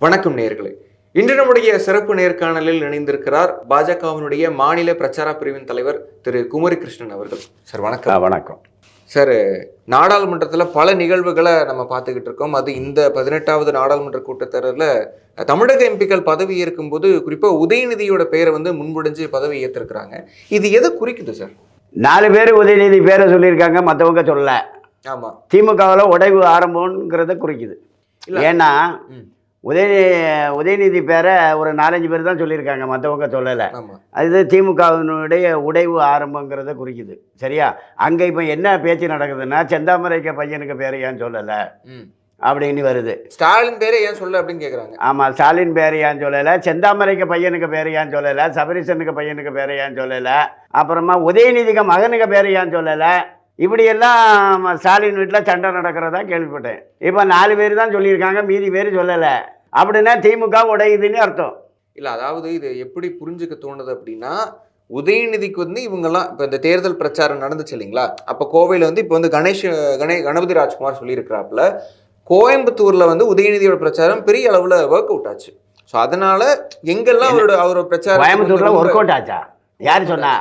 வணக்கம் நேயர்களே. இன்று நம்முடைய சிறப்பு நேர்காணலில் இணைந்திருக்கிறார் பாஜகவினுடைய மாநில பிரச்சார பிரிவின் தலைவர் திரு குமரி கிருஷ்ணன் அவர்கள். சார் வணக்கம். வணக்கம். சார் நாடாளுமன்றத்தில் பல நிகழ்வுகளை நம்ம பார்த்துக்கிட்டு இருக்கோம். அது இந்த பதினெட்டாவது நாடாளுமன்ற கூட்டத்தொடரில் தமிழக எம்பிக்கள் பதவி ஏற்கும்போது குறிப்பாக உதயநிதியோட பெயரை வந்து முன்முடிஞ்சு பதவி ஏற்றிருக்கிறாங்க இது எதை குறிக்குது சார்? நாலு பேர் உதயநிதி பேரை சொல்லியிருக்காங்க மற்றவங்க சொல்லல. ஆமா. திமுகவில் உடைவு ஆரம்பம்ங்கிறத குறிக்குது. ஏன்னா ம். உதய உதயநிதி பேரை ஒரு நாலஞ்சு பேர் தான் சொல்லியிருக்காங்க மற்றவங்க சொல்லலை. அது திமுகவினுடைய உடைவு ஆரம்பங்கிறத குறிக்குது சரியா? அங்கே இப்போ என்ன பேச்சு நடக்குதுன்னா செந்தாமரைக்க பையனுக்கு பேரை ஏன் சொல்லலை? அப்படின்னு வருது. ஸ்டாலின் பேரை ஏன் சொல்ல அப்படின்னு கேட்குறாங்க ஆமாம் ஸ்டாலின் பேர் ஏன் சொல்லலை? செந்தாமரைக்கு பையனுக்கு பேர் ஏன் சொல்லலை? சபரிசனுக்கு பையனுக்கு பேர் ஏன் சொல்லலை? அப்புறமா உதயநிதிக்கு மகனுக்கு பேர் ஏன் சொல்லலை? இப்படியெல்லாம் ஸ்டாலின் வீட்டில் சண்டை நடக்கிறதா கேள்விப்பட்டேன். இப்போ நாலு பேர் தான் சொல்லியிருக்காங்க மீதி பேர் சொல்லலை. அப்படின்னா திமுக உடையுதுன்னு அர்த்தம். இல்ல அதாவது இது எப்படி புரிஞ்சுக்க தோணுது அப்படின்னா உதயநிதிக்கு வந்து இவங்கெல்லாம் இப்போ இந்த தேர்தல் பிரச்சாரம் நடந்துச்சு இல்லைங்களா? அப்போ கோவையில் வந்து இப்போ வந்து கணேஷ் கணே கணபதி ராஜ்குமார் சொல்லியிருக்கிறாப்புல கோயம்புத்தூர்ல வந்து உதயநிதியோட பிரச்சாரம் பெரிய அளவுல ஒர்க் அவுட் ஆச்சு. ஸோ அதனால எங்கெல்லாம் அவரோட அவரோட பிரச்சாரம் கோயம்புத்தூரில் ஒர்க் அவுட் ஆச்சா? யார் சொன்னா?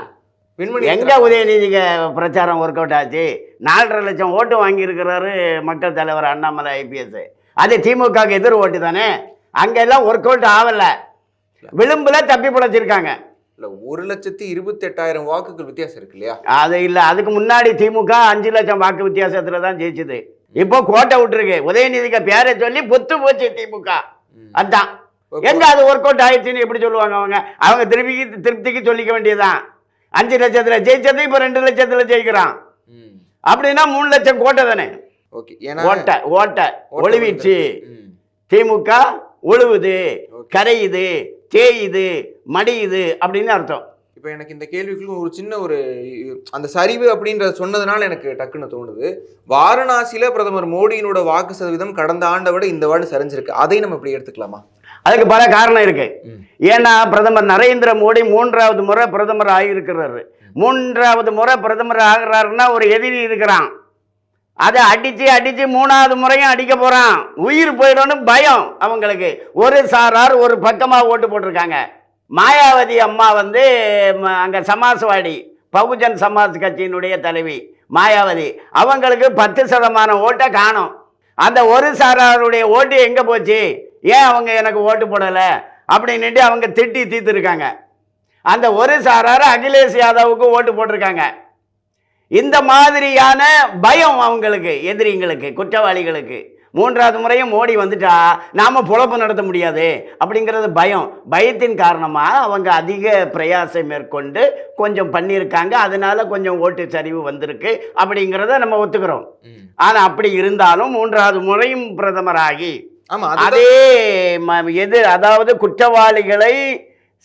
விண்மணி எங்கே உதயநிதிக்கு பிரச்சாரம் ஒர்க் அவுட் ஆச்சு? நாலரை லட்சம் ஓட்டு வாங்கியிருக்கிறாரு மக்கள் தலைவர் அண்ணாமலை ஐபிஎஸ். அது திமுகவுக்கு எதிர் ஓட்டு தானே? அங்கெல்லாம் ஒர்க் அவுட் ஆகலை. விளிம்பில் தப்பி பிழைச்சிருக்காங்க இல்ல ஒரு லட்சத்தி இருபத்தி எட்டாயிரம் வாக்குகள் வித்தியாசம் இருக்கு இல்லையா? அது இல்லை அதுக்கு முன்னாடி திமுக அஞ்சு லட்சம் வாக்கு வித்தியாசத்தில் தான் ஜெயிச்சது. இப்போ கோட்டை விட்டுருக்கு. உதயநிதிக்கு பேரை சொல்லி பொத்து போச்சு திமுக. அதான். எங்க அது ஒர்க் அவுட் ஆயிடுச்சுன்னு எப்படி சொல்லுவாங்க அவங்க? அவங்க திருப்பி திருப்திக்கு சொல்லிக்க வேண்டியதுதான். அஞ்சு லட்சத்துல ஜெயிச்சது இப்போ ரெண்டு லட்சத்துல ஜெயிக்கிறான். அப்படின்னா மூணு லட்சம் கோட்டை தானே? ஓட்டை ஓட்டை ம். திமுக Okay. கரையுது தேயுது மடியுது அப்படின்னு அர்த்தம். இப்போ எனக்கு இந்த கேள்விக்குள்ள ஒரு சின்ன ஒரு அந்த சரிவு அப்படின்றத சொன்னதுனால எனக்கு டக்குன்னு தோணுது. வாரணாசியில பிரதமர் மோடியினோட வாக்கு சதவீதம் கடந்த ஆண்டை விட இந்த வார்டு சரிஞ்சிருக்கு. அதை நம்ம இப்படி எடுத்துக்கலாமா? அதுக்கு பல காரணம் இருக்கு. ஏன்னா பிரதமர் நரேந்திர மோடி மூன்றாவது முறை பிரதமர் ஆகியிருக்கிறாரு. மூன்றாவது முறை பிரதமர் ஆகிறாருன்னா ஒரு எதிரி இருக்கிறான். அதை அடிச்சு அடிச்சு மூணாவது முறையும் அடிக்க போறான். உயிர் போயிடும்னு பயம் அவங்களுக்கு. ஒரு சாரார் ஒரு பக்கமா ஓட்டு போட்டிருக்காங்க. மாயாவதி அம்மா வந்து அங்க சமாஜ்வாடி பகுஜன் சமாஜ் கட்சியினுடைய தலைவி மாயாவதி. அவங்களுக்கு பத்து சதமானம் ஓட்டை காணும். அந்த ஒரு சாராருடைய ஓட்டு எங்க போச்சு? ஏன் அவங்க எனக்கு ஓட்டு போடலை? அப்படின்னுட்டு அவங்க திட்டி தீர்த்துருக்காங்க. அந்த ஒரு சாரார் அகிலேஷ் யாதவுக்கு ஓட்டு போட்டிருக்காங்க. இந்த மாதிரியான பயம் அவங்களுக்கு எதிரிங்களுக்கு குற்றவாளிகளுக்கு. மூன்றாவது முறையும் மோடி வந்துட்டா நாம பொழப்பு நடத்த முடியாது. அப்படிங்கிறது பயம். பயத்தின் காரணமாக அவங்க அதிக பிரயாசம் மேற்கொண்டு கொஞ்சம் பண்ணியிருக்காங்க. அதனால கொஞ்சம் ஓட்டு சரிவு வந்திருக்கு. அப்படிங்கிறத நம்ம ஒத்துக்கிறோம். ஆனால் அப்படி இருந்தாலும் மூன்றாவது முறையும் பிரதமராகி அதே எது அதாவது குற்றவாளிகளை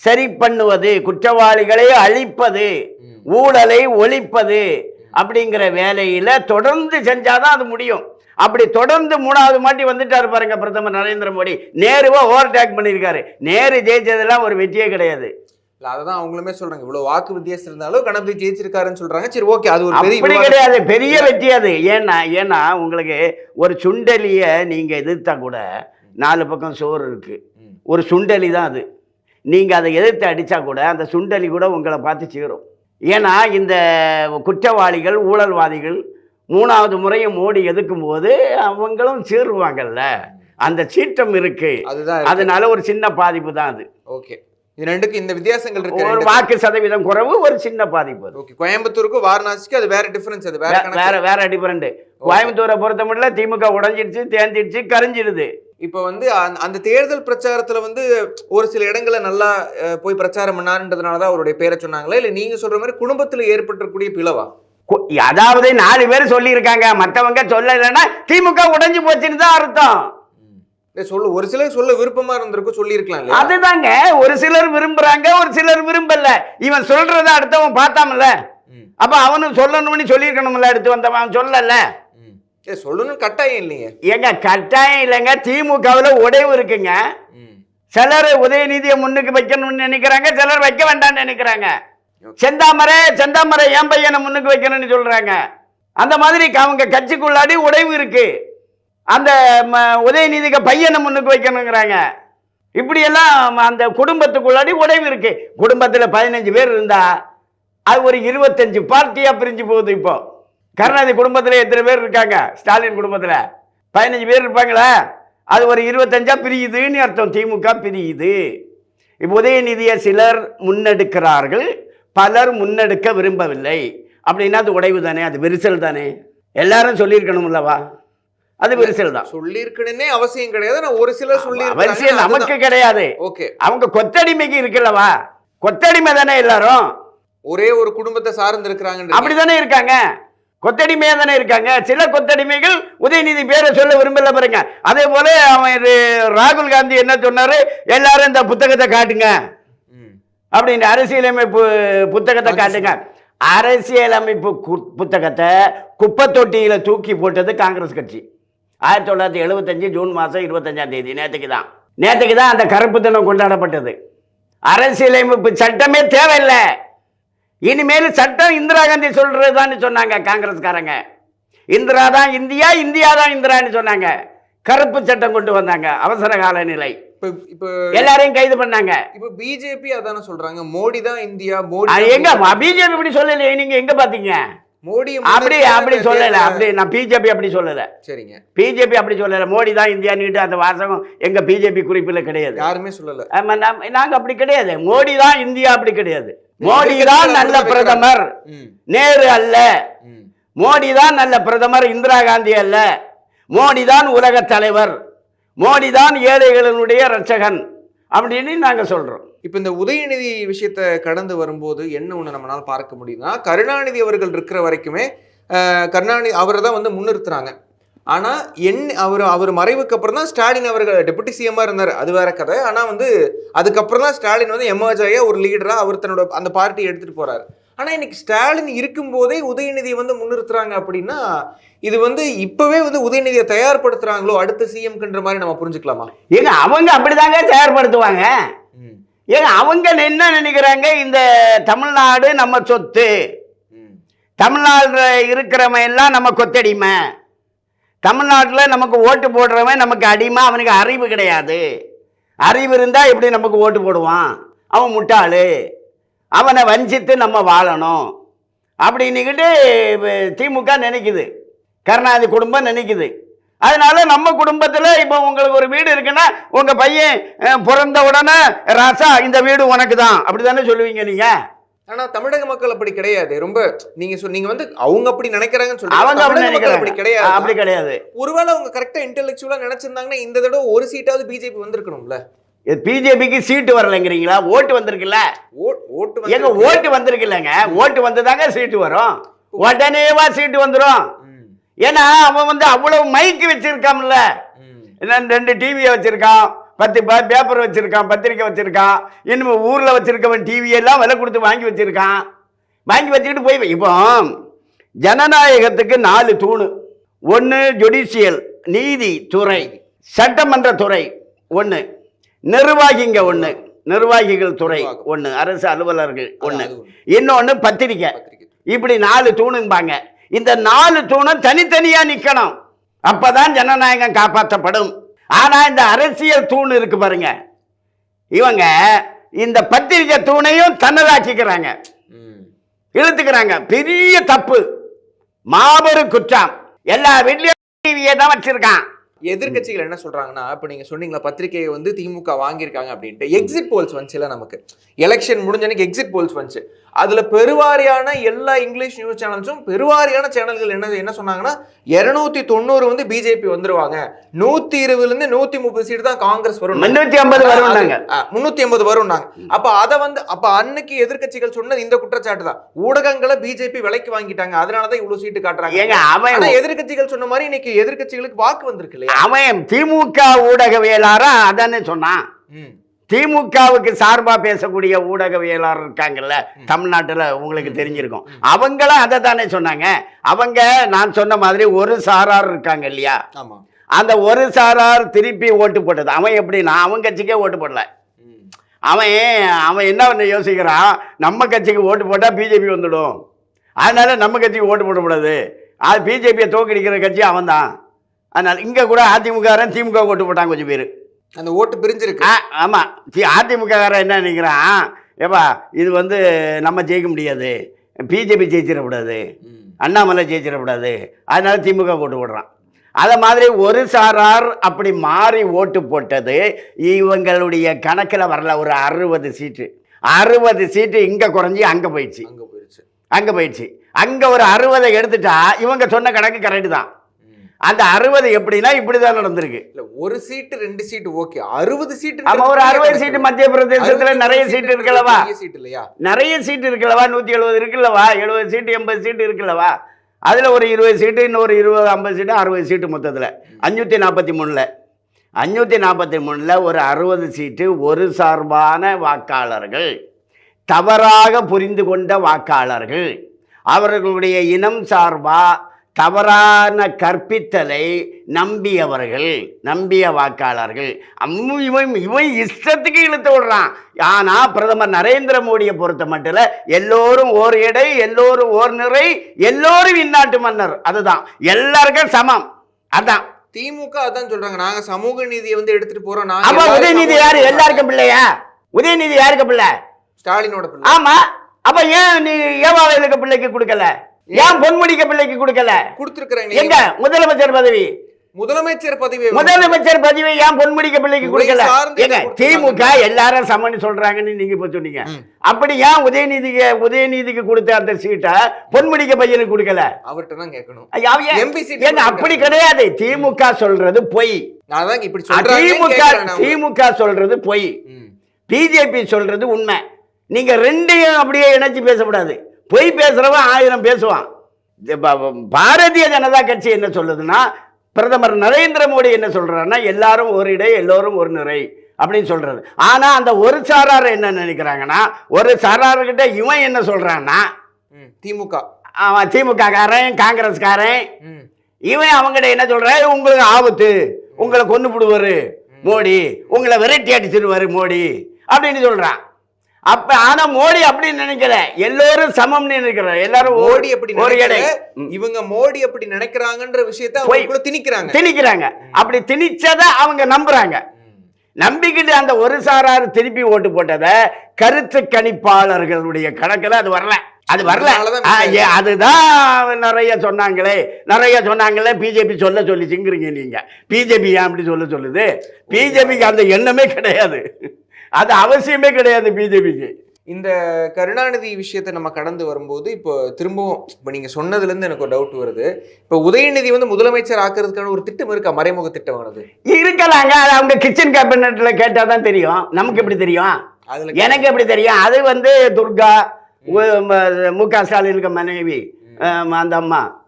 சரி பண்ணுவது குற்றவாளிகளை அழிப்பது. ஊழலை ஒழிப்பது அப்படிங்கிற வேலையில தொடர்ந்து செஞ்சாதான் அது முடியும். அப்படி தொடர்ந்து மூணாவது மாட்டி வந்துட்டாரு பாருங்க பிரதமர் நரேந்திர மோடி. நேருவா ஓவர்டேக் பண்ணியிருக்காரு. நேரு ஜெயிச்சதெல்லாம் ஒரு வெற்றியே கிடையாது. இல்ல அததான் அவங்களுமே சொல்றாங்க. இவ்வளவு வாக்கு வித்தியாசம் இருந்தாலும் கணபதி ஜெயிச்சிருக்காருன்னு சொல்றாங்க. சரி ஓகே அது ஒரு பெரிய. கிடையாது பெரிய வெற்றி அது. ஏன்னா ஏன்னா உங்களுக்கு ஒரு சுண்டலிய நீங்க எதிர்த்தா கூட நாலு பக்கம் சோறு இருக்கு. ம். ஒரு சுண்டலி தான் அது. நீங்க அதை எதிர்த்து அடிச்சா கூட அந்த சுண்டலி கூட உங்களை பார்த்து சீரும். ஏன்னா இந்த குற்றவாளிகள் ஊழல்வாதிகள் மூணாவது முறையும் மோடி எதிர்க்கும் போது அவங்களும் சீருவாங்கல்ல. அந்த சீற்றம் இருக்கு. அதனால ஒரு சின்ன பாதிப்பு தான் அது. ஓகே. இது ரெண்டுக்கு இந்த வித்தியாசங்கள் இருக்கு ஒரு. வாக்கு சதவீதம் குறைவு ஒரு சின்ன பாதிப்பு ஓகே கோயம்புத்தூருக்கு வாரணாசிக்கு அது வேற டிஃபரன்ஸ் அது வேற. வேற வேற டிஃபரெண்ட் கோயம்புத்தூரை பொறுத்த மட்டும் திமுக உடஞ்சிடுச்சு தேஞ்சிடுச்சு கரைஞ்சிடுது. இப்போ வந்து அந்த- தேர்தல் பிரச்சாரத்துல வந்து ஒரு சில இடங்களை நல்லா போய் பிரச்சாரம் பண்ணாருன்றதுனால தான் அவருடைய பேரை சொன்னாங்களா? இல்ல நீங்க சொல்ற மாதிரி குடும்பத்துல ஏற்பட்டிருக்கக்கூடிய பிளவா? அதாவது நாலு பேர் சொல்லியிருக்காங்க மற்றவங்க சொல்லலைன்னா திமுக உடைஞ்சு போச்சுன்னு தான் அர்த்தம். சொல்ல. ஒரு சிலர் சொல்ல விருப்பமா இருந்திருக்கும் சொல்லியிருக்கலாம் அதுதாங்க. ஒரு சிலர் விரும்புறாங்க ஒரு சிலர் விரும்பல. இவன் சொல்றத அடுத்தவன் பார்த்தாமல அப்ப அவனும் சொல்லணும்னு சொல்லியிருக்கணும்ல அடுத்து வந்தவன். சொல்லல. சொல்லணும் கட்டாயம் இல்லையே. ஏங்க கட்டாயம் இல்லைங்க. திமுகவில் உடைவு இருக்குங்க. சிலர் உதயநிதியை முன்னுக்கு வைக்கணும்னு நினைக்கிறாங்க சிலர் வைக்க வேண்டாம்னு நினைக்கிறாங்க. செந்தாமரை செந்தாமரை என் பையனை முன்னுக்கு வைக்கணும்னு சொல்றாங்க. அந்த மாதிரி அவங்க கட்சிக்குள்ளாடி உடைவு இருக்கு. அந்த ம, உதயநிதிக்கு பையனை முன்னுக்கு வைக்கணுங்கிறாங்க. இப்படியெல்லாம் அந்த குடும்பத்துக்குள்ளாடி உடைவு இருக்கு. குடும்பத்தில் பதினஞ்சு பேர் இருந்தா அது ஒரு இருபத்தஞ்சு பார்ட்டியாக பிரிஞ்சு போகுது இப்போ. கருணாநிதி குடும்பத்தில் எத்தனை பேர் இருக்காங்க? ஸ்டாலின் குடும்பத்தில். பதினஞ்சு பேர் இருப்பாங்களா? அது ஒரு இருபத்தஞ்சா பிரியுதுன்னு அர்த்தம். திமுக பிரியுது. இப்போ உதயநிதியை சிலர் முன்னெடுக்கிறார்கள். பலர் முன்னெடுக்க விரும்பவில்லை. அப்படின்னா அது உடைவு தானே? அது விரிசல் தானே? எல்லாரும் சொல்லியிருக்கணும்லவா? அது விரிசல் தான் சொல்லியிருக்கணுன்னே அவசியம் கிடையாது. நான் ஒரு சிலர் சொல்லி அவசியம் நமக்கு கிடையாது. ஓகே. அவங்க கொத்தடிமைக்கு இருக்குல்லவா கொத்தடிமை தானே எல்லாரும்? ஒரே ஒரு குடும்பத்தை சார்ந்து இருக்கிறாங்க அப்படிதானே இருக்காங்க. கொத்தடிமையா தானே இருக்காங்க. சில கொத்தடிமைகள் உதயநிதி பேரை சொல்ல விரும்பல பாருங்க. அதே போல அவன் ராகுல் காந்தி என்ன சொன்னாரு? எல்லாரும் இந்த புத்தகத்தை காட்டுங்க. அப்படின்னு அரசியலமைப்பு புத்தகத்தை காட்டுங்க. அரசியலமைப்பு புத்தகத்தை குப்பை தொட்டியில தூக்கி போட்டது காங்கிரஸ் கட்சி. ஆயிரத்தி தொள்ளாயிரத்தி எழுபத்தஞ்சு ஜூன் மாதம் இருபத்தஞ்சாம் தேதி நேற்றுக்கு தான் நேற்றுக்கு தான் அந்த கருப்பு தினம் கொண்டாடப்பட்டது. அரசியலமைப்பு சட்டமே தேவையில்லை. இனிமேல் சட்டம் இந்திரா காந்தி சொல்றதுதான்னு சொன்னாங்க காங்கிரஸ்காரங்க. இந்திரா தான் இந்தியா இந்தியா தான் இந்திரான்னு சொன்னாங்க. கருப்பு சட்டம் கொண்டு வந்தாங்க அவசர கால நிலை இப்ப எல்லாரையும் கைது பண்ணாங்க. இப்ப பிஜேபி அதானே சொல்றாங்க மோடி தான் இந்தியா மோடி எங்க பிஜேபி இப்படி சொல்லலையே நீங்க எங்க பாத்தீங்க? மோடி அப்படி அப்படி சொல்லல அப்படி நான் பிஜேபி அப்படி சொல்லல. சரிங்க. பிஜேபி அப்படி சொல்லல. மோடி தான் இந்தியா நீட்டு அந்த வாசகம் எங்க பிஜேபி குறிப்பில் கிடையாது. யாருமே சொல்லல. ஆமா, நாம- நாங்க அப்படி கிடையாது. மோடி தான் இந்தியா அப்படி கிடையாது. மோடி தான் நல்ல பிரதமர். நேரு அல்ல. மோடி தான் நல்ல பிரதமர். இந்திரா காந்தி அல்ல. மோடி தான் உலக தலைவர். மோடி தான் ஏழைகளினுடைய ரட்சகன். அப்படின்னு நாங்கள் சொல்கிறோம் இப்போ இந்த உதயநிதி விஷயத்தை கடந்து வரும்போது என்ன ஒன்று நம்மளால் பார்க்க முடியுதுன்னா கருணாநிதி அவர்கள் இருக்கிற வரைக்குமே கருணாநிதி அவரை தான் வந்து முன்னிறுத்துறாங்க ஆனால் என் அவர் அவர் மறைவுக்கு அப்புறம் தான் ஸ்டாலின் அவர்கள் டெபுட்டி சிஎம்மாக இருந்தார். அது வேற கதை. ஆனால் வந்து அதுக்கப்புறம் தான் ஸ்டாலின் வந்து எமர்ஜ் ஆகிய ஒரு லீடராக அவர் தன்னோட அந்த பார்ட்டி எடுத்துகிட்டு போகிறார் ஆனா இன்னைக்கு ஸ்டாலின் இருக்கும்போதே உதயநிதியை வந்து முன்னிறுத்துறாங்க அப்படின்னா இது வந்து இப்பவே வந்து உதயநிதியை தயார்படுத்துறாங்களோ அடுத்த சிஎம்க்குன்ற மாதிரி நம்ம புரிஞ்சுக்கலாமா? ஏங்க அவங்க அப்படிதாங்க தயார்படுத்துவாங்க. ஏங்க அவங்க என்ன நினைக்கிறாங்க? இந்த தமிழ்நாடு நம்ம சொத்து. ம். தமிழ்நாட்டில் இருக்கிறவன் எல்லாம் நம்ம கொத்தடிமை. தமிழ்நாட்டில் நமக்கு ஓட்டு போடுறவன் நமக்கு அடிமை அவனுக்கு அறிவு கிடையாது. அறிவு இருந்தால் எப்படி நமக்கு ஓட்டு போடுவான்? அவன் முட்டாளு. அவனை வஞ்சித்து நம்ம வாழணும். அப்படின்னுக்கிட்டு திமுக நினைக்குது. கருணாநிதி குடும்பம் நினைக்குது. அதனால நம்ம குடும்பத்தில் இப்போ உங்களுக்கு ஒரு வீடு இருக்குன்னா உங்கள் பையன் பிறந்த உடனே ராசா இந்த வீடு உனக்கு தான் அப்படி தானே சொல்லுவீங்க நீங்கள் ஆனா தமிழக மக்கள் அப்படி கிடையாது. ரொம்ப நீங்க நீங்க வந்து அவங்க அப்படி நினைக்கிறாங்கன்னு சொல்றீங்க. அவங்க அப்படி மக்கள் அப்படி கிடையாது. அப்படி கிடையாது. ஒருவேளை அவங்க கரெக்டா இன்டெலெக்சுவலா நினைச்சிருந்தாங்கன்னா இந்த தடவை ஒரு சீட்டாவது பிஜேபி வந்திருக்கணும்ல? பிஜேபிக்கு சீட்டு வரலைங்கிறீங்களா? ஓட்டு வந்திருக்குல்ல? ஓட் ஓட்டு எங்க ஓட்டு வந்திருக்குல்லங்க. ஓட்டு வந்ததாங்க சீட்டு வரும். உடனேவா சீட்டு வந்துடும் ஏன்னா அவன் வந்து அவ்வளவு மைக்கு வச்சிருக்கான்ல. ரெண்டு டிவியை வச்சிருக்கான் பத்து பேப்பர் வச்சிருக்கான் பத்திரிக்கை வச்சிருக்கான் இன்னும் ஊர்ல வச்சிருக்கவன் டிவி எல்லாம் விலை கொடுத்து வாங்கி வச்சிருக்கான். வாங்கி வச்சுக்கிட்டு போய் இப்போ ஜனநாயகத்துக்கு நாலு தூணு. ஒன்று ஜுடிஷியல் நீதி துறை சட்டமன்ற துறை ஒன்று நிர்வாகிங்க ஒன்று நிர்வாகிகள். துறை. ஒன்று அரசு அலுவலர்கள் ஒன்று. இன்னொன்று பத்திரிக்கை. இப்படி நாலு தூணும்பாங்க. இந்த நாலு தூணும் தனித்தனியா நிக்கணும். அப்பதான் ஜனநாயகம் காப்பாற்றப்படும். ஆனா இந்த அரசியல் தூண் இருக்கு பாருங்க. இவங்க இந்த பத்திரிக்கை தூணையும் தன்னதாக்கிக்கிறாங்க. இழுத்துக்கிறாங்க. பெரிய தப்பு. மாபெரும் குற்றம். எல்லா வீட்லயும் டிவியை தான் வச்சிருக்கான். எதிர்க்கட்சிகள் என்ன சொல்றாங்கன்னா இப்ப நீங்க சொன்னீங்களா பத்திரிகையை வந்து திமுக வாங்கியிருக்காங்க அப்படின்ட்டு. எக்ஸிட் போல்ஸ் வந்துச்சுல நமக்கு. எலெக்ஷன் முடிஞ்ச அன்னைக்கு எக்ஸிட் போல்ஸ் வந்துச்சு. அதுல பெருவாரியான எல்லா இங்கிலீஷ் நியூஸ் சேனல்ஸும் பெருவாரியான சேனல்கள் என்ன என்ன சொன்னாங்கன்னா இருநூத்தி தொண்ணூறு வந்து பிஜேபி வந்துருவாங்க. நூத்தி இருபதுல இருந்து நூத்தி முப்பது சீட் தான் காங்கிரஸ் வரும் முன்னூத்தி ஐம்பது வரும்னாங்க. முன்னூத்தி ஐம்பது வரும்னாங்க. அப்ப அத வந்து அப்ப அன்னைக்கு எதிர்க்கட்சிகள் சொன்னது இந்த குற்றச்சாட்டு தான். ஊடகங்களை பிஜேபி விலைக்கு வாங்கிட்டாங்க. அதனாலதான் இவ்வளவு சீட்டு காட்டுறாங்க. எதிர்க்கட்சிகள் சொன்ன மாதிரி இன்னைக்கு எதிர்க்கட்சிகளுக்கு வாக்கு வந்திருக்கு அவன் திமுக ஊடகவியலாரா அதானே சொன்னான். திமுகவுக்கு சார்பா பேசக்கூடிய ஊடகவியலாளர் இருக்காங்கல்ல தமிழ்நாட்டுல உங்களுக்கு தெரிஞ்சிருக்கும். அவங்களும் அதை தானே சொன்னாங்க. அவங்க நான் சொன்ன மாதிரி ஒரு சாரார் இருக்காங்க இல்லையா? அந்த ஒரு சாரார் திருப்பி ஓட்டு போட்டது. அவன் எப்படின்னா அவன் கட்சிக்கே ஓட்டு போடல. அவன் அவன் என்ன ஒண்ணு யோசிக்கிறான்? நம்ம கட்சிக்கு ஓட்டு போட்டால் பிஜேபி வந்துடும். அதனால நம்ம கட்சிக்கு ஓட்டு போடக்கூடாது அது பிஜேபியை தோக்கடிக்கிற கட்சி அவன் தான் அதனால் இங்கே கூட அதிமுகரன் திமுக ஓட்டு போட்டாங்க கொஞ்சம் பேர். அந்த ஓட்டு பிரிஞ்சிருக்கு. ஆமாம் சி அதிமுககாரன் என்ன நினைக்கிறான்? ஏப்பா இது வந்து நம்ம ஜெயிக்க முடியாது. பிஜேபி ஜெயிச்சிடக்கூடாது. அண்ணாமலை ஜெயிச்சிடக்கூடாது. அதனால திமுக ஓட்டு போடுறான். அதை மாதிரி ஒரு சாரார் அப்படி மாறி ஓட்டு போட்டது இவங்களுடைய கணக்கில் வரல. ஒரு அறுபது சீட்டு. அறுபது சீட்டு இங்கே குறைஞ்சி அங்கே போயிடுச்சு. அங்க போயிருச்சு அங்கே போயிடுச்சு. அங்கே ஒரு அறுபதை எடுத்துட்டா இவங்க சொன்ன கணக்கு கரெக்டு தான். அந்த அறுபது எப்படின்னா இப்படி தான் நடந்திருக்கு. இல்ல ஒரு சீட்டு ரெண்டு சீட்டு ஓகே. அறுபது சீட்டு ஆமா ஒரு அறுபது சீட்டு மத்திய பிரதேசத்துல நிறைய சீட்டு இருக்குல்லவா? சீட் இல்லையா? நிறைய சீட்டு இருக்குல்லவா? நூற்றி எழுபது இருக்குல்லவா? எழுபது சீட்டு எண்பது சீட்டு இருக்குல்லவா? அதில் ஒரு இருபது சீட்டு இன்னொரு இருபது ஐம்பது சீட்டு அறுபது சீட்டு மொத்தத்தில். அஞ்சூற்றி நாற்பத்தி மூணில் அஞ்சூற்றி நாற்பத்தி மூணில் ஒரு அறுபது சீட்டு ஒரு சார்பான வாக்காளர்கள். தவறாக புரிந்து கொண்ட வாக்காளர்கள். அவர்களுடைய இனம் சார்பா தவறான கற்பித்தலை நம்பியவர்கள் நம்பிய வாக்காளர்கள். இவன் இவன் இஷ்டத்துக்கு இழுத்து விடுறான். ஆனால் பிரதமர் நரேந்திர மோடியை பொறுத்த மட்டும் எல்லோரும் ஓர் எடை எல்லோரும் ஓர் நிறை எல்லோரும் இந்நாட்டு மன்னர். அதுதான். எல்லாருக்கும் சமம். அதான். திமுக அதான் சொல்றாங்க. நாங்க சமூக நீதியை வந்து எடுத்துட்டு போறோம். அப்ப உதயநிதி யாரு? எல்லாருக்கும் பிள்ளையா? உதயநிதி யாருக்கு பிள்ளை? ஸ்டாலினோட பிள்ளை. ஆமா. அப்ப ஏன் நீ ஏவாவேலுக்கு பிள்ளைக்கு கொடுக்கல? ஏன் பொன்முடிக்க பிள்ளைக்கு கொடுக்கல? கொடுத்திருக்கிறாங்க எங்க? முதலமைச்சர் பதவி. முதலமைச்சர் பதவி முதலமைச்சர் பதவியை ஏன் பொன்முடிக்க பிள்ளைக்கு கொடுக்கல? கொடுத்திருக்காங்க. திமுக எல்லாரும் சமன்னு சொல்றாங்கன்னு நீங்க இப்ப சொன்னீங்க. அப்படி ஏன் உதயநிதிக்கு உதயநிதிக்கு கொடுத்த அந்த சீட்டை பொன்முடிக்க பையனுக்கு கொடுக்கல? அவர்கிட்ட தான் கேட்கணும். ஏங்க அப்படி கிடையாது. திமுக சொல்றது பொய். இப்படி திமுக திமுக சொல்றது பொய். பிஜேபி சொல்றது உண்மை. நீங்க ரெண்டையும் அப்படியே இணைச்சு பேசக்கூடாது. பொய் பேசுறவன் ஆயிரம் பேசுவான். பாரதிய ஜனதா கட்சி என்ன சொல்லுதுன்னா பிரதமர் நரேந்திர மோடி என்ன சொல்றாருன்னா எல்லாரும் ஒரு இடை எல்லோரும் ஒரு நிறை அப்படின்னு சொல்றது. ஆனா அந்த ஒரு சாரார் என்ன நினைக்கிறாங்கன்னா ஒரு சாரார்கிட்ட இவன் என்ன சொல்றான்னா திமுக. அவன் திமுக காரன் காங்கிரஸ்காரன். இவன் அவங்ககிட்ட என்ன சொல்றான் உங்களுக்கு ஆபத்து. உங்களை கொண்டு விடுவாரு மோடி. உங்களை விரட்டி அடிச்சிருவாரு மோடி. அப்படின்னு சொல்றான். அப்ப ஆனா மோடி அப்படின்னு நினைக்கல. எல்லோரும் சமம்னு நினைக்கிறார் எல்லாரும் மோடி ஓடி அப்படி ஒரு. இவங்க மோடி அப்படி நினைக்கிறாங்கன்ற விஷயத்த. அவங்க திணிக்கிறாங்க. திணிக்கிறாங்க. அப்படி திணிச்சத அவங்க நம்புறாங்க. நம்பிக்கிட்டு அந்த ஒரு சாரார் திருப்பி ஓட்டு போட்டதை கருத்து கணிப்பாளர்களுடைய கணக்குல அது வரல. அது வரல. அதுதான் நிறைய சொன்னாங்களே. நிறைய சொன்னாங்களே பிஜேபி சொல்ல சொல்லி சிங்குறீங்க நீங்க. பிஜேபி ஏன் அப்படி சொல்ல சொல்லுது? பிஜேபிக்கு அந்த எண்ணமே கிடையாது. அது அவசியமே கிடையாது பிஜேபிக்கு. இந்த கருணாநிதி விஷயத்தை நம்ம கடந்து வரும்போது இப்போ திரும்பவும் இப்போ நீங்க சொன்னதுல இருந்து எனக்கு ஒரு டவுட் வருது. இப்போ உதயநிதி வந்து முதலமைச்சர் ஆக்குறதுக்கான ஒரு திட்டம் இருக்கா? மறைமுக திட்டம் ஆனது இருக்கலாங்க. அது அவங்க கிச்சன் கேபினெட்ல கேட்டாதான் தெரியும். நமக்கு எப்படி தெரியும்? அதுல எனக்கு எப்படி தெரியும்? அது வந்து துர்கா ம- க ஸ்டாலினுக்கு மனைவி அந்த அம்மா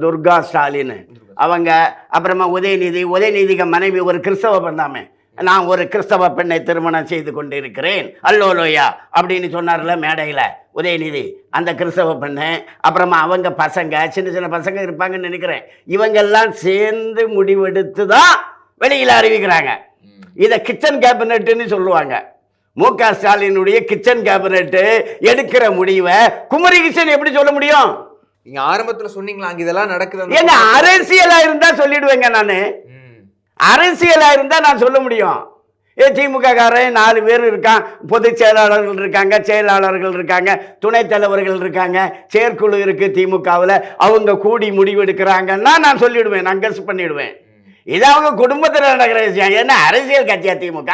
துர்கா ஸ்டாலின். அவங்க அப்புறமா உதயநிதி உதயநிதிக்கு மனைவி ஒரு கிறிஸ்தவ பெண்ணாமே. நான் ஒரு கிறிஸ்தவ பெண்ணை திருமணம் செய்து கொண்டிருக்கிறேன். அல்லோலோயா அப்படின்னு சொன்னார்ல மேடையில். உதயநிதி அந்த கிறிஸ்தவ பெண்ணு அப்புறமா அவங்க பசங்க சின்ன சின்ன பசங்க இருப்பாங்கன்னு நினைக்கிறேன். இவங்கெல்லாம் சேர்ந்து முடிவெடுத்து தான் வெளியில் அறிவிக்கிறாங்க. இதை கிச்சன் கேபினெட்டுன்னு சொல்லுவாங்க. மு க ஸ்டாலினுடைய கிச்சன் கேபினெட்டு எடுக்கிற முடிவை குமரி கிச்சன் எப்படி சொல்ல முடியும்? நீங்க ஆரம்பத்துல சொன்னீங்களா அங்க இதெல்லாம் நடக்குது ஏங்க அரசியலா இருந்தா சொல்லிடுவேங்க நான். அரசியலாக இருந்தால் நான் சொல்ல முடியும். ஏ திமுக காரன் நாலு பேர் இருக்கான். பொதுச் செயலாளர்கள் இருக்காங்க செயலாளர்கள் இருக்காங்க துணைத் தலைவர்கள் இருக்காங்க. செயற்குழு இருக்குது திமுகவில். அவங்க கூடி முடிவெடுக்கிறாங்கன்னா நான் சொல்லிவிடுவேன் நான் கெஸ் பண்ணிடுவேன். இது அவங்க குடும்பத்தில் நடக்கிற விஷயம். என்ன அரசியல் கட்சியா திமுக?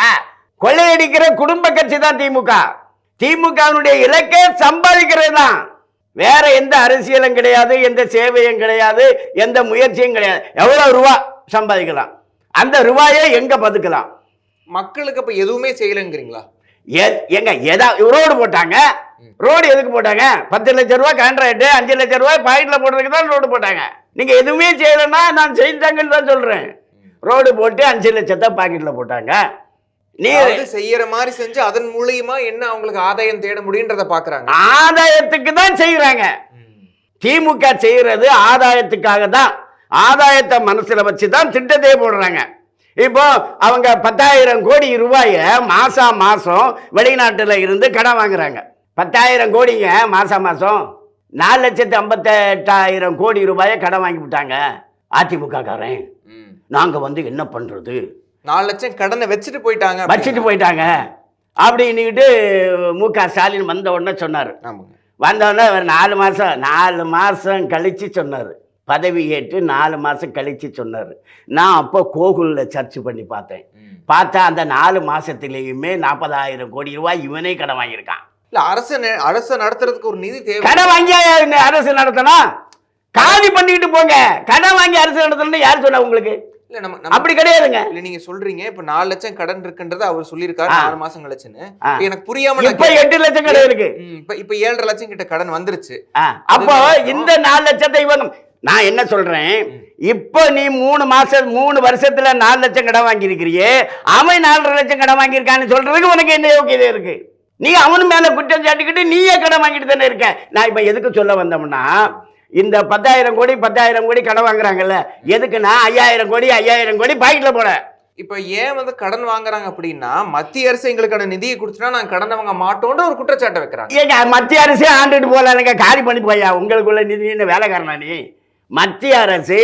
கொள்ளையடிக்கிற குடும்ப கட்சி தான் திமுக. திமுகவினுடைய இலக்கே சம்பாதிக்கிறது தான். வேற எந்த அரசியலும் கிடையாது எந்த சேவையும் கிடையாது எந்த முயற்சியும் கிடையாது. எவ்வளோ ரூபா சம்பாதிக்கலாம். அந்த ரூபாயை எங்க பதுக்கலாம்? மக்களுக்கு அப்ப எதுவுமே செய்யலைங்கிறீங்களா? எங்க எதா ரோடு போட்டாங்க. ரோடு எதுக்கு போட்டாங்க? பத்து லட்ச ரூபாய் கான்ட்ராக்ட் அஞ்சு லட்ச ரூபாய் பாக்கெட்ல போடுறதுக்கு தான் ரோடு போட்டாங்க. நீங்க எதுவுமே செய்யலைன்னா நான் செஞ்சாங்கன்னு தான் சொல்றேன். ரோடு போட்டு அஞ்சு லட்சத்தை பாக்கெட்ல போட்டாங்க. நீ அதாவது செய்யற மாதிரி செஞ்சு அதன் மூலியமா என்ன அவங்களுக்கு ஆதாயம் தேட முடியுன்றத பாக்குறாங்க. ஆதாயத்துக்கு தான் செய்யறாங்க திமுக செய்யறது ஆதாயத்துக்காக தான். ஆதாயத்தை மனசுல வச்சு தான் திட்டத்தையே போடுறாங்க. இப்போ அவங்க பத்தாயிரம் கோடி ரூபாய மாசம் மாசம் வெளிநாட்டுல இருந்து கடன் வாங்குறாங்க. பத்தாயிரம் கோடிங்க மாசம் மாசம் நாலு லட்சத்து ஐம்பத்தெட்டாயிரம் கோடி ரூபாயை கடன் வாங்கி விட்டாங்க. அதிமுக காரன் ம். நாங்க வந்து என்ன பண்றது? நாலு லட்சம் கடனை வச்சுட்டு போயிட்டாங்க. வச்சுட்டு போயிட்டாங்க. அப்படின்னுக்கிட்டு மு க ஸ்டாலின் வந்த உடனே சொன்னார். வந்தோடனே ஒரு நாலு மாதம் நாலு மாதம் கழித்து சொன்னார். பதவி ஏற்று நாலு மாதம் கழித்து சொன்னார். நான் அப்போ கோகுலில் சர்ச் பண்ணி பார்த்தேன். பார்த்தா அந்த நாலு மாதத்துலேயுமே நாற்பதாயிரம் கோடி ரூபாய் இவனே கடன் வாங்கியிருக்கான். இல்ல அரசு அரசு நடத்துறதுக்கு ஒரு நிதி தேவை. கடன் வாங்கி அரசு நடத்தணும்? காலி பண்ணிட்டு போங்க. கடன் வாங்கி அரசு நடத்தணும்னு யார் சொன்னா உங்களுக்கு? அப்படி கிடையாதுங்க. இல்ல நீங்க சொல்றீங்க இப்ப நாலு லட்சம் கடன் இருக்குன்றத அவர் சொல்லியிருக்காரு ஆ. நாலு மாசம் கழிச்சுன்னு. எனக்கு புரியாம இப்ப எட்டு லட்சம் கடன் இருக்கு. இப்ப இப்ப ஏழரை லட்சம் கிட்ட கடன் வந்துருச்சு. அப்போ இந்த நாலு லட்சத்தை இவங்க நான் என்ன சொல்றேன்? இப்போ நீ மூணு மாசம் மூணு வருஷத்துல நாலு லட்சம் கடன் வாங்கியிருக்கிறியே அவன் நாலரை லட்சம் கடன் வாங்கியிருக்கான்னு சொல்றதுக்கு உனக்கு என்ன யோக்கியதை இருக்கு? நீ அவனு மேல குற்றம் சாட்டிக்கிட்டு நீயே கடன் வாங்கிட்டு தானே இருக்க? நான் இப்ப எதுக்கு சொல்ல வந்தோம்னா இந்த பத்தாயிரம் கோடி பத்தாயிரம் கோடி கடன் வாங்குறாங்கல்ல எதுக்குன்னா ஐயாயிரம் கோடி ஐயாயிரம் கோடி பாக்கெட்ல போட? இப்ப ஏன் வந்து கடன் வாங்குறாங்க அப்படின்னா மத்திய அரசு எங்களுக்கான நிதியை கொடுத்துட்டா நாங்க கடன் வாங்க மாட்டோம்னு ஒரு குற்றச்சாட்டை வைக்கிறாங்க. ஏங்க மத்திய அரசே ஆண்டுட்டு போகலானுங்க காலி பண்ணி போயா? உங்களுக்குள்ள நிதின்னு வேலைக்காரனா நீ? மத்திய அரசு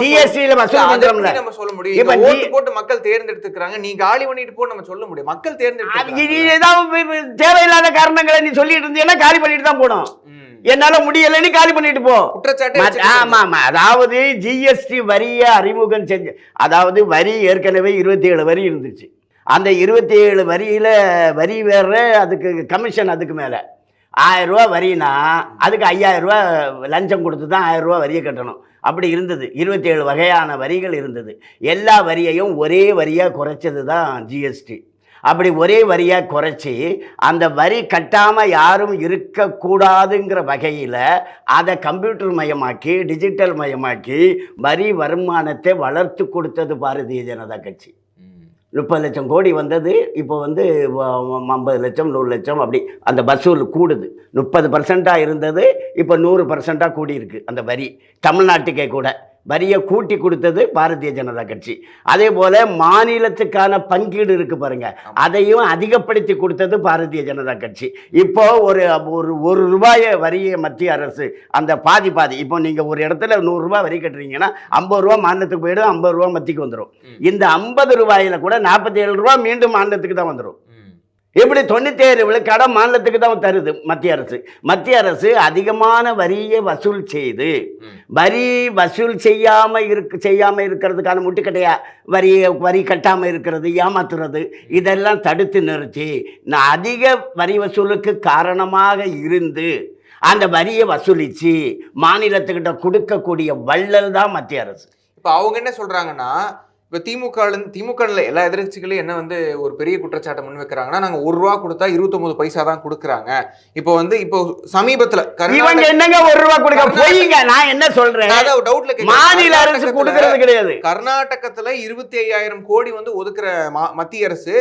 ஜிஎஸ்டியில இல்ல, வசூல் பண்றோம்ல. நம்ம சொல்ல முடியும்? இப்ப ஓட்டு போட்டு மக்கள் தேர்ந்தெடுத்துக்கிறாங்க நீ காலி பண்ணிட்டு போ நம்ம சொல்ல முடியும். மக்கள் தேர்ந்தெடுத்து தேவையில்லாத காரணங்களை நீ சொல்லிட்டு இருந்தீங்கன்னா காலி பண்ணிட்டு தான் போடும் என்னால முடியலைன்னு காலி பண்ணிட்டு போ. குற்றச்சாட்டு ஆமா ஆமா அதாவது ஜிஎஸ்டி வரியை அறிமுகம் செஞ்சு அதாவது வரி ஏற்கனவே இருபத்தி ஏழு வரி இருந்துச்சு. அந்த இருபத்தி ஏழு வரியில வரி வேற அதுக்கு கமிஷன் அதுக்கு மேல. ஆயிரம் ரூபா வரினா அதுக்கு ஐயாயிரம் ரூபா லஞ்சம் கொடுத்து தான் ஆயிரம் ரூபா வரியை கட்டணும். அப்படி இருந்தது. இருபத்தி ஏழு வகையான வரிகள் இருந்தது. எல்லா வரியையும் ஒரே வரியாக குறைச்சது தான் ஜிஎஸ்டி அப்படி ஒரே வரியாக குறைச்சி அந்த வரி கட்டாமல் யாரும் இருக்கக்கூடாதுங்கிற வகையில் அதை கம்ப்யூட்டர் மயமாக்கி டிஜிட்டல் மயமாக்கி வரி வருமானத்தை வளர்த்து கொடுத்தது பாரதிய ஜனதா கட்சி. முப்பது லட்சம் கோடி வந்தது இப்போ வந்து ஐம்பது லட்சம் நூறு லட்சம் அப்படி அந்த வசூல் கூடுது. முப்பது பர்சண்ட்டாக இருந்தது இப்போ நூறு பர்சண்ட்டாக கூடியிருக்கு அந்த வரி. தமிழ்நாட்டுக்கே கூட. வரியை கூட்டி கொடுத்தது பாரதிய ஜனதா கட்சி. அதே போல் மாநிலத்துக்கான பங்கீடு இருக்கு பாருங்க. அதையும் அதிகப்படுத்தி கொடுத்தது பாரதிய ஜனதா கட்சி. இப்போ ஒரு ஒரு ஒரு ரூபாயை வரியை மத்திய அரசு அந்த பாதி பாதி இப்போ நீங்கள் ஒரு இடத்துல நூறுரூவா வரி கட்டுறீங்கன்னா ஐம்பது ரூபா மாநிலத்துக்கு போயிடும் ஐம்பது ரூபா மத்திக்கு வந்துடும். இந்த ஐம்பது ரூபாயில கூட நாற்பத்தி ஏழு ரூபா மீண்டும் மாநிலத்துக்கு தான் வந்துடும் ம். எப்படி தொண்ணூத்தேழு விழுக்காட மாநிலத்துக்கு தான் தருது மத்திய அரசு மத்திய அரசு அதிகமான வரியை வசூல் செய்து. வரி வசூல் செய்யாம இருக்கு செய்யாம இருக்கிறதுக்கான முட்டுக்கட்டையா வரி வரி கட்டாம இருக்கிறது ஏமாத்துறது இதெல்லாம் தடுத்து நிறுத்தி நான் அதிக வரி வசூலுக்கு காரணமாக இருந்து அந்த வரியை வசூலிச்சு மாநிலத்துக்கிட்ட கொடுக்கக்கூடிய வள்ளல் தான் மத்திய அரசு இப்ப அவங்க என்ன சொல்றாங்கன்னா இப்ப திமுக திமுக எல்லா எதிர்க்கட்சிகளையும் என்ன வந்து ஒரு பெரிய குற்றச்சாட்டை முன் வைக்கிறாங்கன்னா நாங்க ஒரு ரூபா கொடுத்தா இருபத்தொன்பது பைசா தான் கொடுக்குறாங்க. இப்போ வந்து இப்போ சமீபத்துல இவங்க என்னங்க ஒரு ரூபா கொடுக்க பொய்ங்க நான் என்ன சொல்றேன்? டவுட்ல. மாநில அரசு கொடுக்கறது கிடையாது. கர்நாடகத்துல இருபத்தி ஐயாயிரம் கோடி வந்து ஒதுக்குற மத்திய அரசு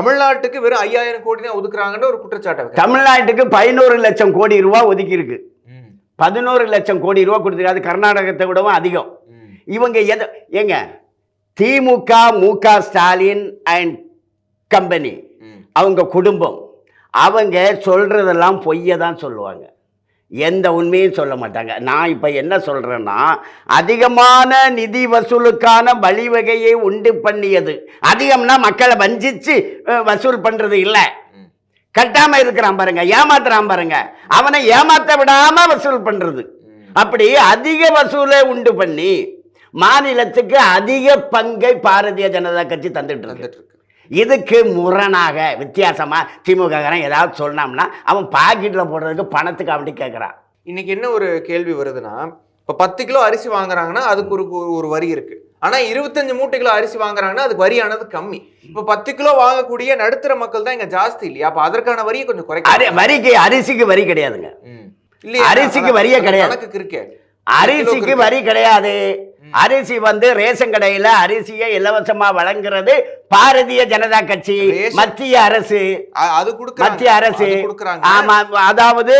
தமிழ்நாட்டுக்கு வெறும் ஐயாயிரம் கோடி தான் ஒதுக்குறாங்கன்ற ஒரு குற்றச்சாட்டை. தமிழ்நாட்டுக்கு பதினோரு லட்சம் கோடி ரூபாய் ஒதுக்கி இருக்கு பதினோரு லட்சம் கோடி ரூபாய் கொடுத்துருக்கு. அது கர்நாடகத்தை விடவும் அதிகம். இவங்க எதை ஏங்க திமுக முக ஸ்டாலின் அண்ட் கம்பெனி. ம். அவங்க குடும்பம். அவங்க சொல்றதெல்லாம் பொய்யை தான் சொல்லுவாங்க. எந்த உண்மையும் சொல்ல மாட்டாங்க. நான் இப்போ என்ன சொல்கிறேன்னா அதிகமான நிதி வசூலுக்கான வழிவகையை உண்டு பண்ணியது. அதிகம்னா மக்களை வஞ்சிச்சு வசூல் பண்ணுறது இல்லை. ம். கட்டாம இருக்கிறான் பாருங்க ஏமாத்துறான் பாருங்க. அவனை ஏமாத்த விடாம வசூல் பண்றது. ம். அப்படி அதிக வசூலை உண்டு பண்ணி மாநிலத்துக்கு அதிக பங்கை பாரதிய ஜனதா கட்சி தந்துட்டு இருக்கு. இதுக்கு முரணாக வித்தியாசமா திமுககாரன் ஏதாவது சொன்னாம்னா அவன் பாக்கெட்ல போடுறதுக்கு பணத்துக்கு அப்படி கேட்கறான் இன்னைக்கு என்ன ஒரு கேள்வி வருதுன்னா இப்ப பத்து கிலோ அரிசி வாங்குறாங்கன்னா அதுக்கு ஒரு ஒரு- வரி இருக்கு. ஆனா இருபத்தஞ்சு மூட்டை கிலோ அரிசி வாங்குறாங்கன்னா அதுக்கு வரியானது கம்மி. இப்ப பத்து கிலோ வாங்கக்கூடிய நடுத்தர மக்கள் தான் இங்க ஜாஸ்தி இல்லையா? அப்ப அதற்கான வரியை கொஞ்சம் குறைக்க வரிக்கு அரிசிக்கு வரி கிடையாதுங்க. இல்லையா? அரிசிக்கு வரியே கிடையாது. கணக்கு இருக்கே. அரிசிக்கு வரி கிடையாது. அரிசி வந்து ரேஷன் கடையில அரிசியை இலவசமா வழங்குறது பாரதிய ஜனதா கட்சி மத்திய அரசு அது மத்திய அரசு. ஆமா அதாவது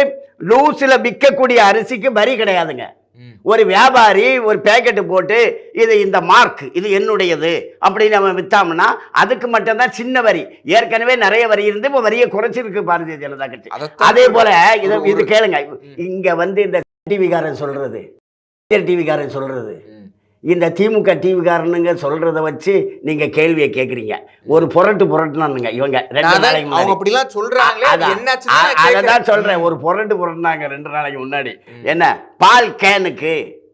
லூஸ்ல விற்கக்கூடிய அரிசிக்கு வரி கிடையாதுங்க. ஒரு வியாபாரி ஒரு பேக்கெட் போட்டு இது இந்த மார்க் இது என்னுடையது அப்படின்னு நம்ம வித்தாம்னா அதுக்கு மட்டும்தான் சின்ன வரி. ஏற்கனவே நிறைய வரி இருந்து இப்போ வரியை குறைச்சிருக்கு பாரதிய ஜனதா கட்சி. அதே போல இது இது கேளுங்க. இங்க வந்து இந்த டிவிக்காரன் சொல்றது. டிவிக்காரன் சொல்றது. இந்த திமுக டிவிக்காரனுங்க சொல்றத வச்சு நீங்க கேள்வியை கேக்குறீங்க. ஒரு புரட்டு புரட்டுனானுங்க இவங்க ரெண்டு நாளைக்கு அவங்க முன்னாடி அப்படிலாம் அது சொல்றேன். ஒரு புரட்டு புரட்டுனாங்க ரெண்டு நாளைக்கு முன்னாடி. என்ன? பால் கேனுக்கு.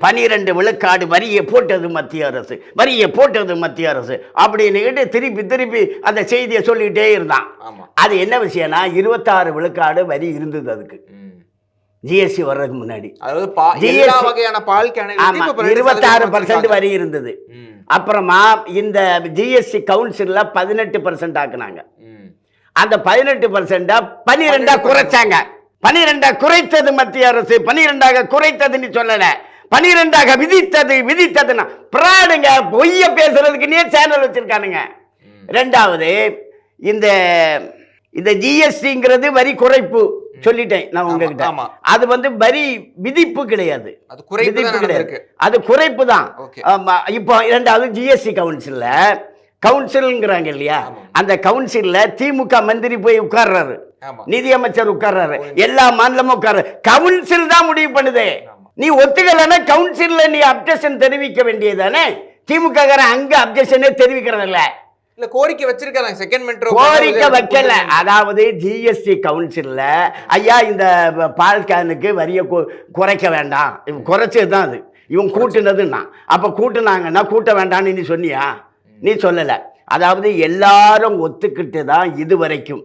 பனிரெண்டு விழுக்காடு வரியை போட்டது மத்திய அரசு. வரியை போட்டது மத்திய அரசு. அப்படின்னுக்கிட்டு திருப்பி திருப்பி அந்த செய்தியை சொல்லிக்கிட்டே இருந்தான். அது என்ன விஷயம்னா இருபத்தாறு விழுக்காடு வரி இருந்தது அதுக்கு. ஜிஎஸ்டி வர்றதுக்கு முன்னாடி அதாவது எல்லா வகையான பால் இருபத்தாறு பர்சன்ட். வரி இருந்தது. அப்புறமா இந்த ஜிஎஸ்டி கவுன்சிலில் பதினெட்டு பர்சன்ட் ஆக்குனாங்க. அந்த பதினெட்டு பர்சன்டா பனிரெண்டா 12% குறைச்சாங்க பனிரெண்டா குறைத்தது மத்திய அரசு பனிரெண்டாக குறைத்ததுன்னு சொல்லல பனிரெண்டாக விதித்தது விதித்ததுன்னா பிராடுங்க பொய்ய பேசுறதுக்குன்னே சேனல் வச்சிருக்கானுங்க. ரெண்டாவது இந்த இந்த ஜிஎஸ்டிங்கிறது வரி குறைப்பு சொல்லிட்டேன் நான் உங்ககிட்ட. அது வந்து வரி விதிப்பு கிடையாது. அது தான் விதிப்பு கிடையாது. அது குறைப்பு தான். இப்போ இரண்டாவது ஜிஎஸ்டி கவுன்சில்ல கவுன்சிலுங்கிறாங்க இல்லையா. அந்த கவுன்சில்ல திமுக மந்திரி போய் உட்கார்றாரு. நிதியமைச்சர் உட்கார்றாரு. எல்லா மாநிலமும் உட்கார்றாரு. கவுன்சில் தான் முடிவு பண்ணுது. நீ ஒத்துக்கலைன்னா கவுன்சில்ல நீ அப்ஜெக்ஷன் தெரிவிக்க வேண்டியதானே திமுக காரன் அங்க அப்ஜெக்ஷனே தெரிவிக்கிறது இல்ல கோரிக்கை வச்சிருக்காங்க செகண்ட் மெட்ரோ கோரிக்கை வைக்கல. அதாவது ஜிஎஸ்டி கவுன்சில்ல ஐயா இந்த பால் கேனுக்கு வரியை குறைக்க வேண்டாம். இவன் குறைச்சது தான் அது. இவன் கூட்டுனதுன்னா. அப்ப கூட்டுனாங்கன்னா கூட்ட வேண்டாம்னு நீ சொன்னியா? நீ சொல்லல. அதாவது எல்லாரும் ஒத்துக்கிட்டு தான் இது வரைக்கும்.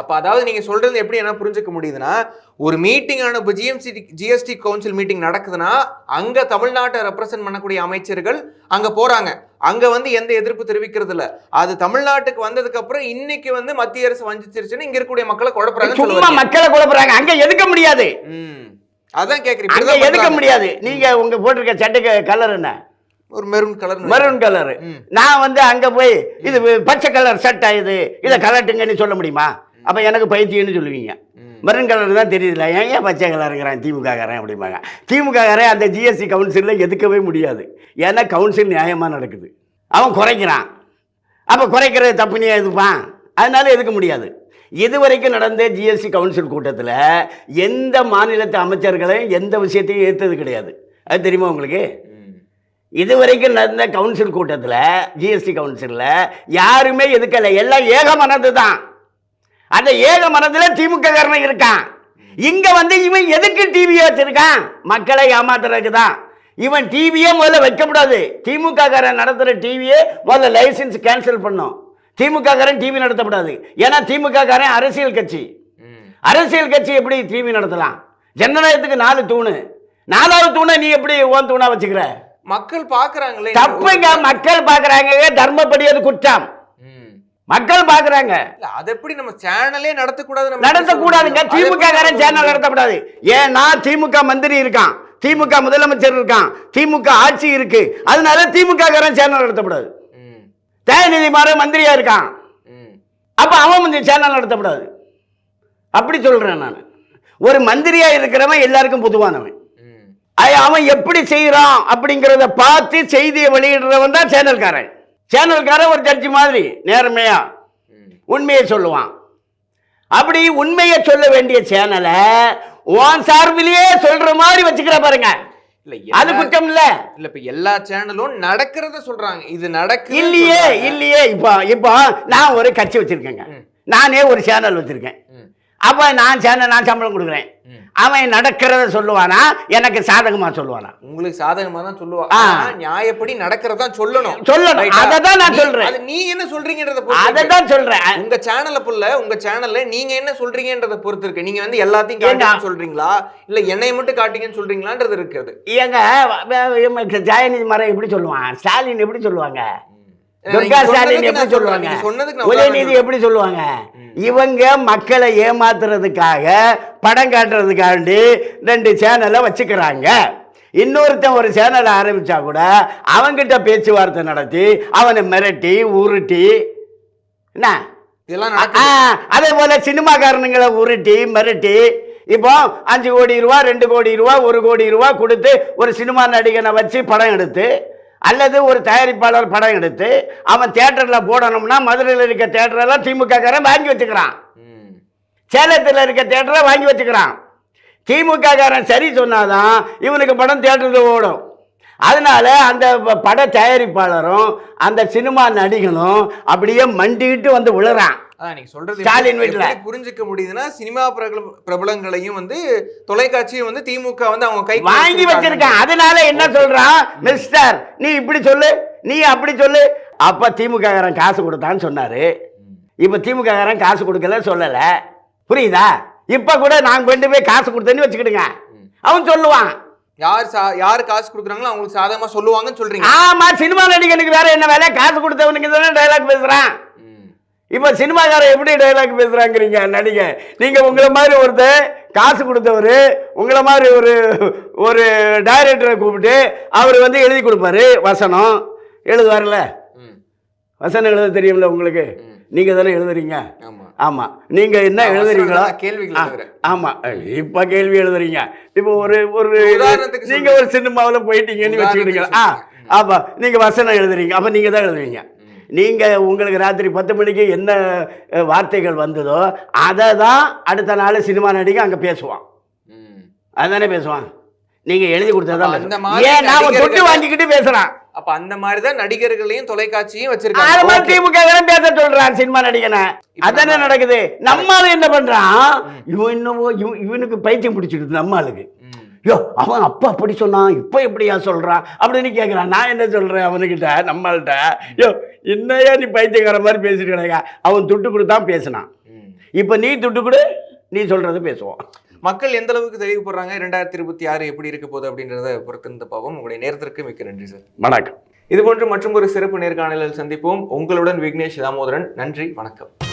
அப்ப அதாவது நீங்க சொல்றது எப்படி என்ன புரிஞ்சுக்க முடியுதுன்னா ஒரு மீட்டிங் ஆன இப்போ ஜிஎம்சி ஜிஎஸ்டி கவுன்சில் மீட்டிங் நடக்குதுன்னா அங்க தமிழ்நாட்டை ரெப்ரசென்ட் பண்ணக்கூடிய அமைச்சர்கள் அங்க போறாங்க. அங்க வந்து எந்த எதிர்ப்பு தெரிவிக்கிறது இல்ல. அது தமிழ்நாட்டுக்கு வந்ததுக்கு அப்புறம் இன்னைக்கு வந்து மத்திய அரசு வஞ்சிச்சிருச்சுன்னு இங்க இருக்கக்கூடிய மக்களை சொல்லுவாங்க. மக்களை குழப்புறாங்க. அங்க எதுக்க முடியாது? அதான் அங்க இப்படிதான் எதுக்க. முடியாது? நீங்க உங்க போட்டிருக்க சட்டைக்கு கலர் என்ன? ஒரு மெரூன் கலர் மெரூன் கலர். நான் வந்து அங்க போய் இது பச்சை கலர் சட்டை இது இதை கலட்டுங்கன்னு சொல்ல முடியுமா? அப்ப எனக்கு பைத்தியம்னு சொல்லுவீங்க. மெரூன் கலர் தான் தெரியுதுல ஏன் ஏன் பச்சை கலருங்கிறான் திமுக காரன் அப்படிம்பாங்க. திமுக காரன் அந்த ஜிஎஸ்டி கவுன்சிலில் எதுக்கவே முடியாது. ஏன்னா கவுன்சில் நியாயமாக நடக்குது. அவன் குறைக்கிறான். அப்போ குறைக்கிறது தப்பு நீ எதுப்பான் அதனால எதுக்க முடியாது. இதுவரைக்கும் நடந்த ஜிஎஸ்டி கவுன்சில் கூட்டத்தில் எந்த மாநிலத்து அமைச்சர்களையும் எந்த விஷயத்தையும் ஏற்றது கிடையாது. அது தெரியுமா உங்களுக்கு. இதுவரைக்கும் நடந்த கவுன்சில் கூட்டத்தில் ஜிஎஸ்டி கவுன்சிலில் யாருமே எதுக்கலை. எல்லாம் ஏக மனது தான் அந்த ஏக மனதில் திமுக காரன் இருக்கான். இங்க வந்து இவன் எதுக்கு டிவியை வச்சிருக்கான்? மக்களை ஏமாத்துறதுக்கு தான் இவன் டிவியே முதல்ல வைக்கக்கூடாது திமுக காரன் நடத்துகிற டிவியே முதல்ல லைசன்ஸ் கேன்சல் பண்ணும். திமுக காரன் டிவி நடத்தக்கூடாது ஏன்னா திமுக காரன் அரசியல் கட்சி. அரசியல் கட்சி எப்படி டிவி நடத்தலாம்? ஜனநாயகத்துக்கு நாலு தூணு. நாலாவது தூணை நீ எப்படி ஓன் தூணா வச்சுக்கிற? மக்கள் பாக்குறாங்களே தப்புங்க. மக்கள் பாக்குறாங்க தர்மப்படி அது குற்றம். மக்கள் பாக்குறாங்க. அது எப்படி நம்ம சேனலே நடத்தக்கூடாது நடத்தக்கூடாதுங்க? திமுக காரன் சேனல் நடத்தக்கூடாது? ஏன்னா திமுக மந்திரி இருக்கான். திமுக முதலமைச்சர் இருக்கான். திமுக ஆட்சி இருக்கு. அதனால திமுக காரன் சேனல் நடத்தக்கூடாது. தயநிதி மாறன் மந்திரியா இருக்கான். அப்ப அவன் வந்து சேனல் நடத்தக்கூடாது அப்படி சொல்றேன் நான். ஒரு மந்திரியா இருக்கிறவன் எல்லாருக்கும் பொதுவானவன். அவன் எப்படி செய்யறான் அப்படிங்கிறத பார்த்து செய்தியை வெளியிடுறவன் தான் சேனல்காரன். சேனல்காரன் ஒரு ஜட்ஜி மாதிரி நேர்மையா. உண்மையை சொல்லுவான். அப்படி உண்மையை சொல்ல வேண்டிய சேனலை உன் சார்பிலேயே சொல்ற மாதிரி வச்சுக்கிற பாருங்க. இல்ல அது குற்றம் இல்ல. இல்ல இப்ப எல்லா சேனலும் நடக்கிறத சொல்றாங்க. இது நடக்கு இல்லையே இல்லையே. இப்போ இப்போ நான் ஒரு கட்சி வச்சிருக்கேங்க. நானே ஒரு சேனல் வச்சிருக்கேன். அப்ப நான் சேனல் நான் சம்பளம் கொடுக்குறேன். அவன் நடக்கிறத சொல்லுவானா? எனக்கு சாதகமா சொல்லுவானா? உங்களுக்கு சாதகமா தான் சொல்லுவா ஆ. ஆனா, நியாயப்படி நடக்கிறதா சொல்லணும். சொல்லணும்? அதை தான் நான் நீ- சொல்றேன். அது நீங்க என்ன சொல்றீங்கன்றத அதை. தான் சொல்றேன். உங்க சேனல்ல புள்ள உங்க சேனல்ல நீங்க என்ன சொல்றீங்கன்றத பொறுத்து இருக்கு. நீங்க வந்து எல்லாத்தையும் ஏண்டா? காட்டுங்கன்னு சொல்றீங்களா? இல்ல என்னைய மட்டும் காட்டுங்கன்னு சொல்றீங்களான்றது இருக்குது வ- ஜெயநிதி மரம் எப்படி சொல்லுவான்? ஸ்டாலின் எப்படி சொல்லுவாங்க? துர்கா ஸ்டாலின் எப்படி. சொல்லுவாங்க? உதயநிதி எப்படி சொல்லுவாங்க. இவங்க மக்களை ஏமாத்துறதுக்காக படம் காட்டுறதுக்காண்டி ரெண்டு சேனலை வச்சுக்கிறாங்க. இன்னொருத்தன் ஒரு சேனலை ஆரம்பிச்சா கூட அவங்கிட்ட பேச்சுவார்த்தை நடத்தி அவனை மிரட்டி உருட்டி. என்ன. அதே போல சினிமாக்காரனுங்களை உருட்டி மிரட்டி. இப்போ அஞ்சு கோடி ரூபா ரெண்டு கோடி ரூபா ஒரு கோடி ரூபா கொடுத்து ஒரு சினிமா நடிகனை வச்சு படம் எடுத்து அல்லது ஒரு தயாரிப்பாளர் படம் எடுத்து அவன் தியேட்டரில் போடணும்னா மதுரையில் இருக்க தேட்டரெல்லாம் திமுக காரன் வாங்கி வச்சுக்கிறான். சேலத்தில் இருக்க தேட்டரை வாங்கி வச்சுக்கிறான். திமுக காரன் சரி சொன்னாதான் இவனுக்கு படம் தேட்டரில் ஓடும். அதனால அந்த பட தயாரிப்பாளரும் அந்த சினிமா நடிகனும் அப்படியே மண்டிட்டு வந்து விழுறான். அதான் நீங்க சொல்றது ஸ்டாலின் வீட்டுல. புரிஞ்சுக்க முடியுதுன்னா சினிமா பிரபல- பிரபலங்களையும் வந்து தொலைக்காட்சியும் வந்து திமுக வந்து அவங்க கை வாங்கி வச்சிருக்கான் அதனால என்ன சொல்றான் மிஸ்டர் நீ இப்படி சொல்லு. நீ அப்படி சொல்லு. அப்ப திமுக காரன் காசு கொடுத்தான்னு சொன்னாரு. இப்ப திமுக காரன் காசு கொடுக்கல சொல்லல. புரியுதா? இப்ப கூட நான் கொண்டு போய் காசு கொடுத்தேன்னு வச்சுக்கிடுங்க. அவன் சொல்லுவான். யார் சா- யார் காசு கொடுக்குறாங்களோ அவங்களுக்கு சாதகமா சொல்லுவாங்கன்னு சொல்றீங்க. ஆமா சினிமா நடிகனுக்கு வேற என்ன வேலை? காசு கொடுத்தவனுக்கு தானே டைலாக் பேசுறான். ம். இப்ப சினிமாக்காரன் எப்படி டைலாக் பேசுறாங்கிறீங்க நடிகை? நீங்க உங்களை மாதிரி ஒருத்தர் காசு கொடுத்தவர் உங்களை மாதிரி ஒரு ஒரு டைரக்டரை கூப்பிட்டு அவர் வந்து எழுதி கொடுப்பாரு வசனம். எழுதுவார்ல. வசனம் எழுத தெரியும்ல உங்களுக்கு? ம். நீங்க தானே எழுதுறீங்க? ஆமா. ஆமா. நீங்க என்ன எழுதுறீங்களோ வசனம் தான் கேள்விகள் ஆ, எழுதுறேன். ஆமா. இப்ப கேள்வி எழுதுறீங்க. இப்போ ஒரு ஒரு உதாரணத்துக்கு நீங்க ஒரு சினிமாவில் போயிட்டீங்கன்னு வச்சுக்கிட்டீங்க. ஆ உதாரணத்துக்கு ஆமா நீங்க வசனம் எழுதுறீங்க. அப்ப நீங்க தான் எழுதுவீங்க. ம். நீங்க உங்களுக்கு ராத்திரி பத்து மணிக்கு என்ன வார்த்தைகள் வந்ததோ அதை தான் அடுத்த நாள் சினிமா நடிகை அங்க பேசுவான். அதுதானே பேசுவான் நீங்க எழுதி கொடுத்தா அப்ப தான் அந்த பேசுவான். மாதிரி ஏன் நான் தொட்டு வாங்கிக்கிட்டு பேசுறான் அப்ப அந்த மாதிரி தான் நடிகர்களையும் தொலைக்காட்சியும் அது வச்சிருக்காங்க மாதிரி Okay. திமுக பேச சொல்றான் சினிமா நடிகனை அதானே நடக்குது நம்மால என்ன பண்றான் இவன் இவன் இவனுக்கு பைத்தியம் பிடிச்சிடுது நம்மளுக்கு. யோ அவன் அப்பா அப்படி சொன்னான் இப்போ எப்படியா சொல்றான் அப்படின்னு கேட்குறான் நான் என்ன சொல்றேன் அவனுக்கிட்ட நம்மள்கிட்ட யோ என்னையா நீ பைத்தியக்கார மாதிரி பேசிட்டு கிடக்க? அவன் துட்டு கொடுத்தான் பேசினான். இப்போ நீ துட்டு கொடு நீ சொல்றது பேசுவோம். மக்கள் எந்த அளவுக்கு தெளிவுபடுறாங்க? இரண்டாயிரத்தி இருபத்தி ஆறு எப்படி இருக்க போகுது அப்படின்றத பொறுத்திருந்த பாவம். உங்களுடைய நேரத்திற்கு மிக்க நன்றி சார். வணக்கம். இது போன்று மற்றும் ஒரு சிறப்பு நேர்காணலில் சந்திப்போம். உங்களுடன் விக்னேஷ் தாமோதரன். நன்றி வணக்கம்.